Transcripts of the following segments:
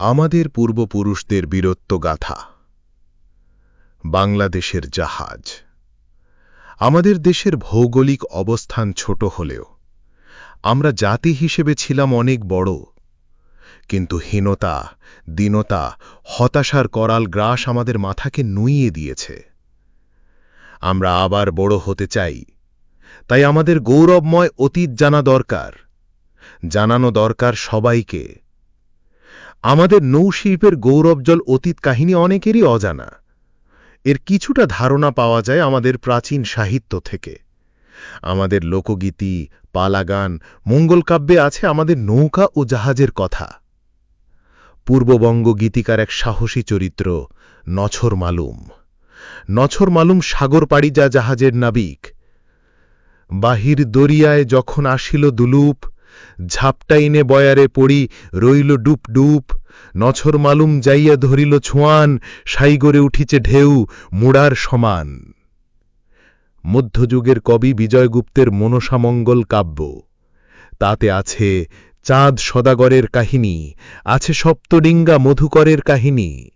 আমাদের পূর্বপুরুষদের বীরত্ব গাথা। বাংলাদেশের জাহাজ। আমাদের দেশের ভৌগোলিক অবস্থান ছোট হলেও, আমরা জাতি হিসেবে ছিলাম অনেক বড়। কিন্তু হীনতা, দীনতা, হতাশার করাল গ্রাস আমাদের মাথাকে নুইয়ে দিয়েছে। আমরা আবার বড় হতে চাই। তাই আমাদের গৌরবময় অতীত জানা দরকার। জানানো দরকার সবাইকে। আমাদের নৌশিল্পের গৌরবজল অতীত কাহিনী অনেকেরই অজানা। এর কিছুটা ধারণা পাওয়া যায় আমাদের প্রাচীন সাহিত্য থেকে। আমাদের লোকগীতি, পালাগান, মঙ্গলকাব্যে আছে আমাদের নৌকা ও জাহাজের কথা। পূর্ববঙ্গ গীতিকার এক সাহসী চরিত্র, নছর মালুম। নছর মালুম সাগর পাড়ি যা জাহাজের নাবিক। বাহির দরিয়ায় যখন আসিল দুলুপ ঝাপটাইনে বয়ারে পড়ি, রইল ডুপ ডুপ। নছর মালুম যাইয়া ধরিল ছোঁয়ান সাইগরে উঠিছে ঢেউ, মুড়ার সমান। মধ্যযুগের কবি বিজয়গুপ্তের মনসামঙ্গল কাব্য। তাতে আছে চাঁদ সদাগরের কাহিনী, আছে সপ্তডিঙ্গা মধুকরের কাহিনী।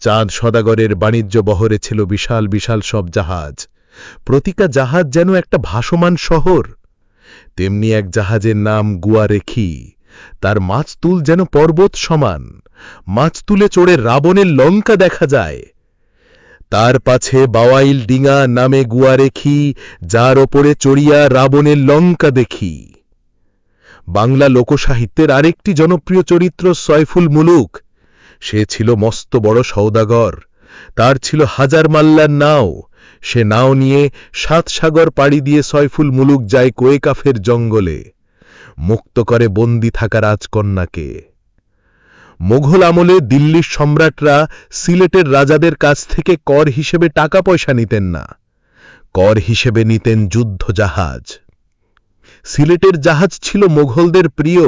চাঁদ সদাগরের বাণিজ্য বহরে ছিল বিশাল বিশাল সব জাহাজ। প্রতিকা জাহাজ যেন একটা ভাসমান শহর। তেমনি এক জাহাজের নাম গুয়া রেখি তার মাছতুল যেন পর্বত সমান। মাছতুলে চড়ে রাবণের লঙ্কা দেখা যায়। তার পাছে বাওয়াইল ডিঙা নামে গুয়া রেখি যার ওপরে চড়িয়া রাবণের লঙ্কা দেখি। বাংলা লোকসাহিত্যের আরেকটি জনপ্রিয় চরিত্র সয়ফুল মুলুক। সে ছিল মস্ত বড় সৌদাগর তার ছিল হাজার মাল্লার নাও। সে নাও নিয়ে সাত সাগর পাড়ি দিয়ে সয়ফুল মুলুক যায় কোয়েকাফের জঙ্গলে। মুক্ত করে বন্দি থাকা রাজকন্যাকে। মোঘল আমলে দিল্লির সম্রাটরা সিলেটের রাজাদের কাছ থেকে কর হিসেবে টাকা পয়সা নিতেন না। কর হিসেবে নিতেন যুদ্ধ জাহাজ সিলেটের জাহাজ ছিল মোঘলদের প্রিয়।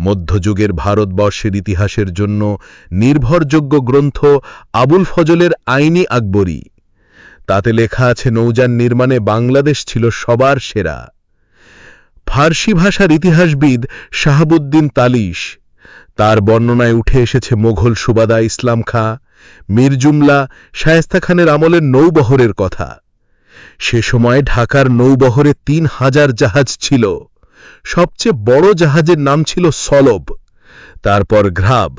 মধ্যযুগের ভারতবর্ষের ইতিহাসের জন্য নির্ভরযোগ্য গ্রন্থ আবুল ফজলের আইনি আকবরী। তাতে লেখা আছে, নৌযান নির্মাণে বাংলাদেশ ছিল সবার সেরা। ফার্সি ভাষার ইতিহাসবিদ শাহাবুদ্দিন তালিশ, তার বর্ণনায় উঠে এসেছে মোঘল সুবাদা ইসলাম খাঁ মির্জুমলা শায়েস্তা খানের আমলের নৌবহরের কথা। সে সময় ঢাকার নৌবহরে তিন হাজার জাহাজ ছিল। সবচেয়ে বড় জাহাজের নাম ছিল সলব, তারপর ঘ্রাব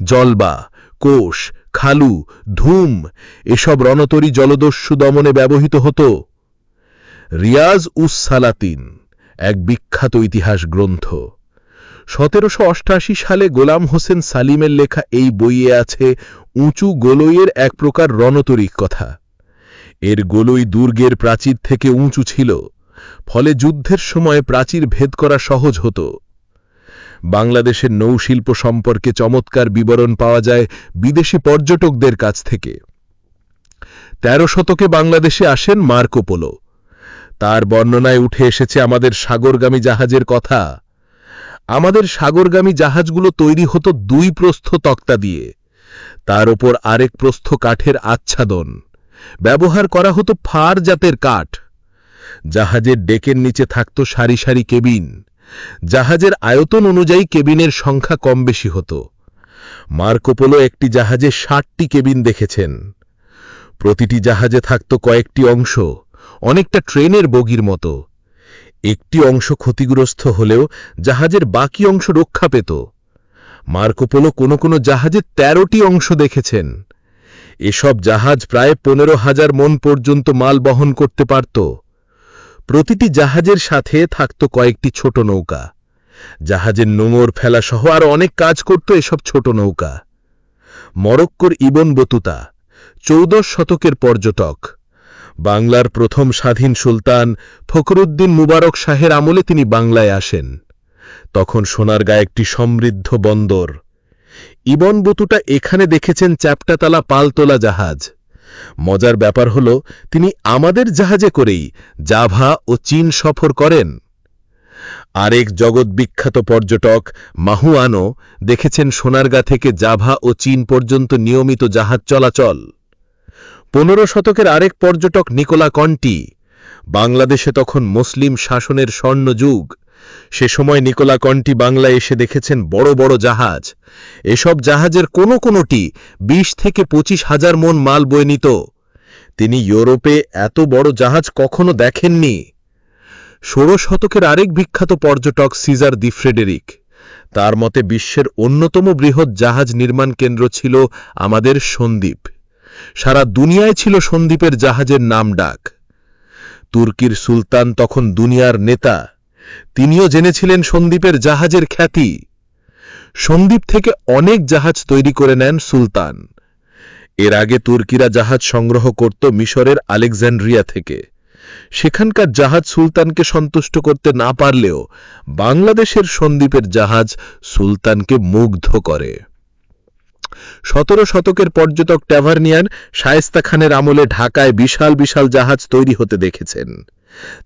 জলবা, কোষ খালু, ধুম, এসব রণতরী জলদস্যু দমনে ব্যবহৃত হতো। রিয়াজ উস সালাতিন, এক বিখ্যাত ইতিহাস গ্রন্থ। সতেরোশো অষ্টাশি সালে গোলাম হোসেন সালিমের লেখা এই বইয়ে আছে উঁচু গোলইয়ের এক প্রকার রণতরিক কথা। এর গোলই দুর্গের প্রাচীর থেকে উঁচু ছিল, ফলে যুদ্ধের সময় প্রাচীর ভেদ করা সহজ হতো। বাংলাদেশের নৌশিল্প সম্পর্কে চমৎকার বিবরণ পাওয়া যায় বিদেশি পর্যটকদের কাছ থেকে। তেরো শতকে বাংলাদেশে আসেন মার্কোপোলো তার বর্ণনায় উঠে এসেছে আমাদের সাগরগামী জাহাজের কথা। আমাদের সাগরগামী জাহাজগুলো তৈরি হতো দুই প্রস্থ তক্তা দিয়ে। তার ওপর আরেক প্রস্থ কাঠের আচ্ছাদন। ব্যবহার করা হতো ফার জাতের কাঠ। জাহাজের ডেকের নিচে থাকত সারি সারি কেবিন। জাহাজের আয়তন অনুযায়ী কেবিনের সংখ্যা কম বেশি হতো। মার্কোপোলো একটি জাহাজে ষাটটি কেবিন দেখেছেন। প্রতিটি জাহাজে থাকত কয়েকটি অংশ, অনেকটা ট্রেনের বগির মতো। একটি অংশ ক্ষতিগ্রস্ত হলেও জাহাজের বাকি অংশ রক্ষা পেত। মার্কোপোলো কোনো কোনো জাহাজে ১৩টি অংশ দেখেছেন। এসব জাহাজ প্রায় পনেরো হাজার মন পর্যন্ত মাল বহন করতে পারত। প্রতিটি জাহাজের সাথে থাকত কয়েকটি ছোট নৌকা। জাহাজের নোঙর ফেলাসহ আর অনেক কাজ করত এসব ছোট নৌকা। মরক্কোর ইবন বতুতা, চৌদশ শতকের পর্যটক। বাংলার প্রথম স্বাধীন সুলতান ফখরুদ্দিন মুবারক শাহের আমলে তিনি বাংলায় আসেন। তখন সোনার সোনারগাঁ একটি সমৃদ্ধ বন্দর। ইবন বতুটা এখানে দেখেছেন চ্যাপটাতালা পালতোলা জাহাজ। মজার ব্যাপার হল, তিনি আমাদের জাহাজে করেই জাভা ও চীন সফর করেন। আরেক জগৎ বিখ্যাত পর্যটক মাহুয়ানো দেখেছেন সোনারগা থেকে জাভা ও চীন পর্যন্ত নিয়মিত জাহাজ চলাচল। পনেরো শতকের আরেক পর্যটক নিকোলা কন্টি, বাংলাদেশে তখন মুসলিম শাসনের স্বর্ণযুগ। সে সময় নিকোলা কন্টি বাংলায় এসে দেখেছেন বড় বড় জাহাজ। এসব জাহাজের কোনো কোনোটি বিশ থেকে পঁচিশ হাজার মন মাল বয়ে নিত। তিনি ইউরোপে এত বড় জাহাজ কখনো দেখেননি। ষোড়শ শতকের আরেক বিখ্যাত পর্যটক সিজার দি ফ্রেডেরিক। তার মতে বিশ্বের অন্যতম বৃহৎ জাহাজ নির্মাণ কেন্দ্র ছিল আমাদের সন্দ্বীপ। সারা দুনিয়ায় ছিল সন্দ্বীপের জাহাজের নাম ডাক। তুর্কির সুলতান তখন দুনিয়ার নেতা। তিনিও জেনেছিলেন সন্দ্বীপের জাহাজের খ্যাতি। সন্দ্বীপ থেকে অনেক জাহাজ তৈরি করে নেন সুলতান। এর আগে তুর্কিরা জাহাজ সংগ্রহ করত মিশরের আলেকজান্ড্রিয়া থেকে। সেখানকার জাহাজ সুলতানকে সন্তুষ্ট করতে না পারলেও বাংলাদেশের সন্দ্বীপের জাহাজ সুলতানকে মুগ্ধ করে। সতেরো শতকের পর্যটক ট্যাভার্নিয়ান শায়েস্তা খানের আমলে ঢাকায় বিশাল বিশাল জাহাজ তৈরি হতে দেখেছেন।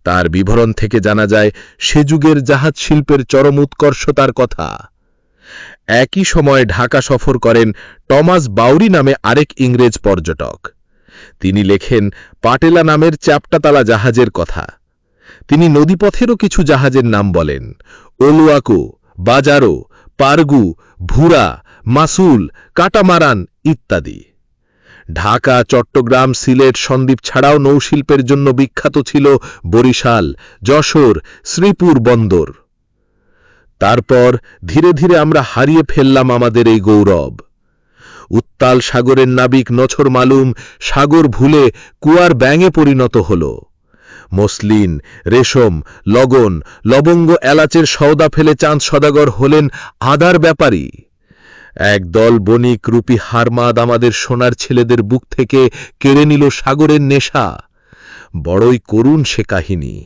তার বিবরণ থেকে জানা যায়, সে যুগের জাহাজ শিল্পের চরম উৎকর্ষতার কথা। একই সময়ে ঢাকা সফর করেন টমাস বাউরি নামে আরেক ইংরেজ পর্যটক। তিনি লেখেন, পাটেলা নামের চ্যাপ্টাতালা জাহাজের কথা। তিনি নদীপথেরও কিছু জাহাজের নাম বলেন। ওলুয়াকো, বাজারো, পারগু, ভুরা, মাসুল, কাটামারান ইত্যাদি। ঢাকা, চট্টগ্রাম, সিলেট, সন্দ্বীপ ছাড়াও নৌশিল্পের জন্য বিখ্যাত ছিল বরিশাল, যশোর, শ্রীপুর বন্দর। তারপর ধীরে ধীরে আমরা হারিয়ে ফেললাম আমাদের এই গৌরব। উত্তাল সাগরের নাবিক নছর মালুম সাগর ভুলে কুয়ার ব্যাঙে পরিণত হল। মসলিন, রেশম, লগন, লবঙ্গ এলাচের সওদা ফেলে চাঁদ সদাগর হলেন আদার ব্যাপারী। একদল বণিক রূপী হারমাদ আমাদের সোনার ছেলেদের বুক থেকে কেড়ে নিল সাগরের নেশা। বড়ই করুণ সে কাহিনী।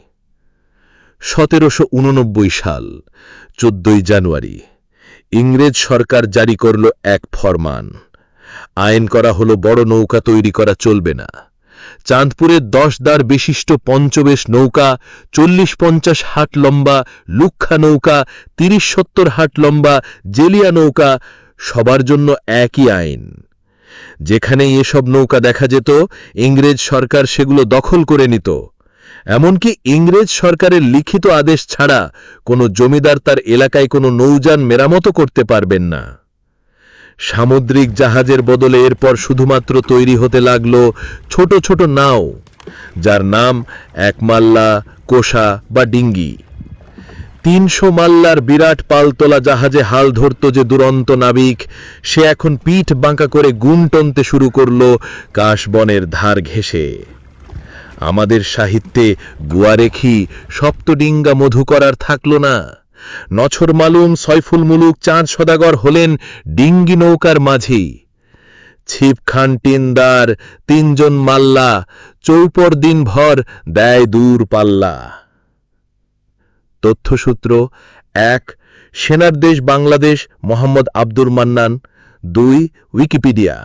সতেরোশো উননব্বই সাল, চোদ্দই জানুয়ারি, ইংরেজ সরকার জারি করল এক ফরমান। আইন করা হলো বড় নৌকা তৈরি করা চলবে না। চাঁদপুরের দশ দ্বার বিশিষ্ট পঞ্চবেশ নৌকা, চল্লিশ পঞ্চাশ হাট লম্বা লুক্ষা নৌকা, তিরিশ সত্তর হাট লম্বা, জেলিয়া নৌকা সবার জন্য একই আইন। যেখানেই এসব নৌকা দেখা যেত, ইংরেজ সরকার সেগুলো দখল করে নিত। এমনকি ইংরেজ সরকারের লিখিত আদেশ ছাড়া কোনো জমিদার তার এলাকায় কোনো নৌযান মেরামতো করতে পারবেন না। সামুদ্রিক জাহাজের বদলে এরপর শুধুমাত্র তৈরি হতে লাগল ছোট ছোট নাও, যার নাম একমাল্লা, কোষা বা ডিঙ্গি। তিনশো মাল্লার বিরাট পালতোলা জাহাজে হাল ধরত যে দুরন্ত নাবিক, সে এখন পিঠ বাঁকা করে গুম টনতে শুরু করল কাশবনের ধার ঘেঁষে। আমাদের সাহিত্যে গুয়ারেখি, সপ্তডিঙ্গা মধু করার থাকল না। নছর মালুম সয়ফুল মুলুক চাঁদ সদাগর হলেন ডিঙ্গি নৌকার মাঝি। ছিপ খান টিনদার, তিনজন মাল্লা, চৌপর দিনভর দেয় দূর পাল্লা। তথ্যসূত্র এক সেনার দেশ বাংলাদেশ মোহাম্মদ আব্দুর মান্নান। দুই উইকিপিডিয়া।